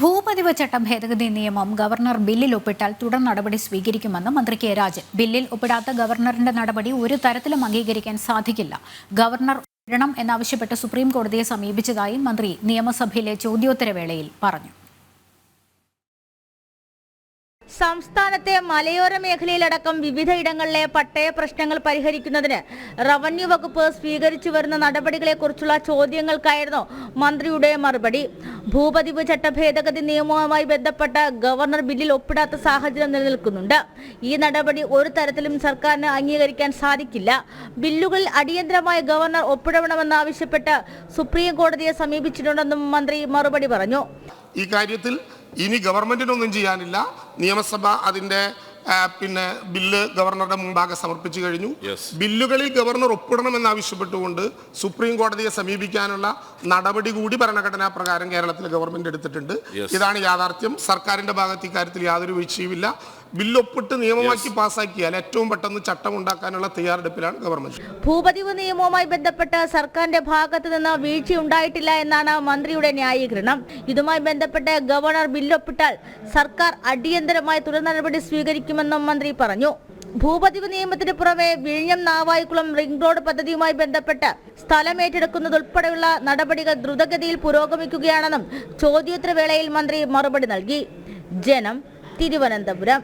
ഭൂപതിവ് ചട്ട ഭേദഗതി നിയമം ഗവർണർ ബില്ലിൽ ഒപ്പിട്ടാൽ തുടർ നടപടി സ്വീകരിക്കുമെന്ന് മന്ത്രി കെ രാജൻ. ബില്ലിൽ ഒപ്പിടാത്ത ഗവർണറിന്റെ നടപടി ഒരു തരത്തിലും അംഗീകരിക്കാൻ സാധിക്കില്ല. ഗവർണർ ഒപ്പിടണം എന്നാവശ്യപ്പെട്ട് സുപ്രീം കോടതിയെ സമീപിച്ചതായി മന്ത്രി നിയമസഭയിലെ ചോദ്യോത്തരവേളയിൽ പറഞ്ഞു. സംസ്ഥാനത്തെ മലയോര മേഖലയിലടക്കം വിവിധയിടങ്ങളിലെ പട്ടയ പ്രശ്നങ്ങൾ പരിഹരിക്കുന്നതിന് റവന്യൂ വകുപ്പ് സ്വീകരിച്ചു വരുന്ന നടപടികളെക്കുറിച്ചുള്ള ചോദ്യങ്ങൾക്കായിരുന്നു മന്ത്രിയുടെ മറുപടി. ഭൂപതിവ് ചട്ട ഭേദഗതി നിയമവുമായി ബന്ധപ്പെട്ട ഗവർണർ ബില്ലിൽ ഒപ്പിടാത്ത സാഹചര്യം നിലനിൽക്കുന്നുണ്ട്. ഈ നടപടി ഒരു തരത്തിലും സർക്കാരിന് അംഗീകരിക്കാൻ സാധിക്കില്ല. ബില്ലുകളിൽ അടിയന്തരമായി ഗവർണർ ഒപ്പിടണമെന്നാവശ്യപ്പെട്ട് സുപ്രീം കോടതിയെ സമീപിച്ചിട്ടുണ്ടെന്നും മന്ത്രി മറുപടി പറഞ്ഞു. ഈ കാര്യത്തിൽ ഇനി ഗവൺമെന്റിനൊന്നും ചെയ്യാനില്ല. നിയമസഭ അതിന്റെ പിന്നെ ബില്ല് ഗവർണറുടെ മുമ്പാകെ സമർപ്പിച്ചു കഴിഞ്ഞു. ബില്ലുകളിൽ ഗവർണർ ഒപ്പിടണമെന്ന് ആവശ്യപ്പെട്ടുകൊണ്ട് സുപ്രീം കോടതിയെ സമീപിക്കാനുള്ള നടപടി കൂടി ഭരണഘടനാ പ്രകാരം കേരളത്തിലെ ഗവൺമെന്റ് എടുത്തിട്ടുണ്ട്. ഇതാണ് യാഥാർത്ഥ്യം. സർക്കാരിന്റെ ഭാഗത്ത് ഇക്കാര്യത്തിൽ യാതൊരു വീഴ്ചയുമില്ല. ബില്ല് ഒപ്പിട്ട് നിയമമാക്കി പാസാക്കിയാൽ ഏറ്റവും പെട്ടെന്ന് ചട്ടം ഉണ്ടാക്കാനുള്ള തയ്യാറെടുപ്പിലാണ് ഗവൺമെന്റ്. ഭൂപതിവ് നിയമവുമായി ബന്ധപ്പെട്ട് സർക്കാരിന്റെ ഭാഗത്തു നിന്ന് വീഴ്ചയുണ്ടായിട്ടില്ല എന്നാണ് മന്ത്രിയുടെ ന്യായീകരണം. ഇതുമായി ബന്ധപ്പെട്ട് ഗവർണർ ബില്ലൊപ്പിട്ടാൽ സർക്കാർ അടിയന്തരമായി തുടർ നടപടി സ്വീകരിക്കുമെന്നും മന്ത്രി പറഞ്ഞു. ഭൂപതിവ് നിയമത്തിന് പുറമെ വിഴിഞ്ഞം നാവായിക്കുളം റിംഗ് റോഡ് പദ്ധതിയുമായി ബന്ധപ്പെട്ട് സ്ഥലം ഏറ്റെടുക്കുന്നതുൾപ്പെടെയുള്ള നടപടികൾ ദ്രുതഗതിയിൽ പുരോഗമിക്കുകയാണെന്നും ചോദ്യോത്തരവേളയിൽ മന്ത്രി മറുപടി നൽകി. ജനം തിരുവനന്തപുരം.